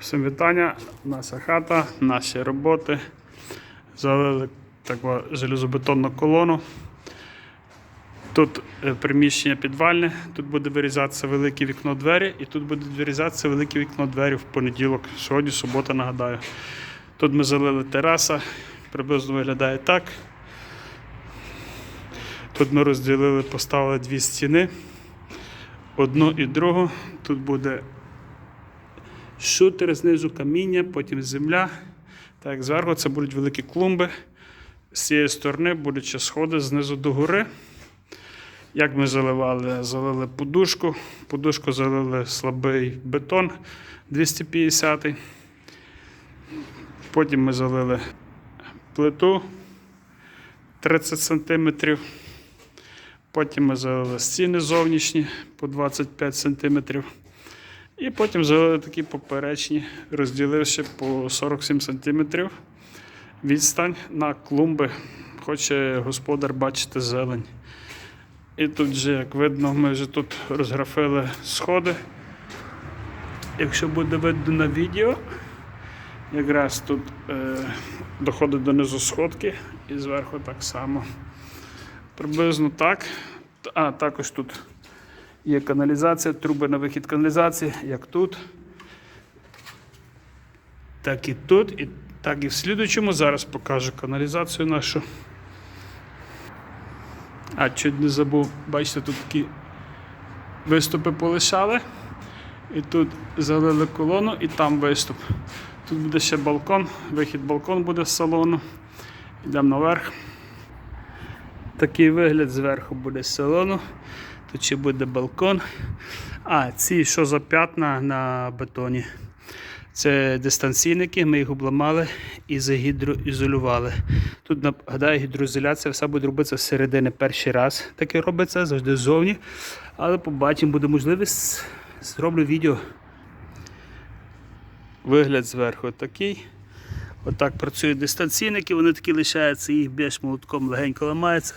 Всім вітання, наша хата, наші роботи. Залили таку железобетонну колону. Тут е, приміщення підвальне, тут буде вирізатися велике вікно двері, і тут буде вирізатися велике вікно двері в понеділок. Сьогодні субота, нагадаю. Тут ми залили тераса, приблизно виглядає так. Тут ми розділили, поставили дві стіни, одну і другу. Тут буде шутер, знизу каміння, потім земля. Так, зверху це будуть великі клумби. З цієї сторони будуть ще сходи знизу до гори. Як ми заливали? Залили подушку. Подушку залили слабий бетон 250. Потім ми залили плиту 30 см. Потім ми залили стіни зовнішні по 25 см. І потім залили такі поперечні, розділивши по 47 см відстань на клумби. Хоче господар бачити зелень. І тут вже, як видно, ми вже тут розграфили сходи. Якщо буде видно на відео, якраз тут е, доходить донизу сходки і зверху так само. Приблизно так. А також тут є каналізація, труби на вихід каналізації, як тут, так і тут, і так і в слідучому. Зараз покажу каналізацію нашу. А, чуть не забув, бачите, тут такі виступи полишали. І тут залили колону, і там виступ. Тут буде ще балкон, вихід балкон буде з салону. Йдемо наверх. Такий вигляд зверху буде з салону. Тут ще буде балкон. А, ці що за п'ятна на бетоні. Це дистанційники, ми їх обламали і загідроізолювали. Тут, нагадаю, гідроізоляція все буде робитися зсередини перший раз. Таке робиться, завжди ззовні. Але побачимо, буде можливість, зроблю відео. Вигляд зверху такий. Отак працюють дистанційники, вони такі лишаються, їх б'єш молотком легенько ламається,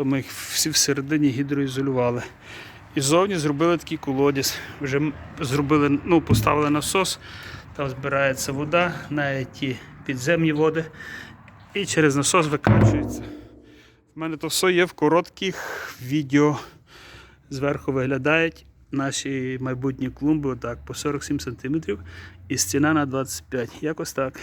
то ми їх всі всередині гідроізолювали. І ззовні зробили такий колодязь. Вже зробили, ну, поставили насос, там збирається вода, навіть ті підземні води, і через насос викачується. В мене то все є в коротких відео. Зверху виглядають наші майбутні клумби, отак, по 47 см і стіна на 25 Якось так.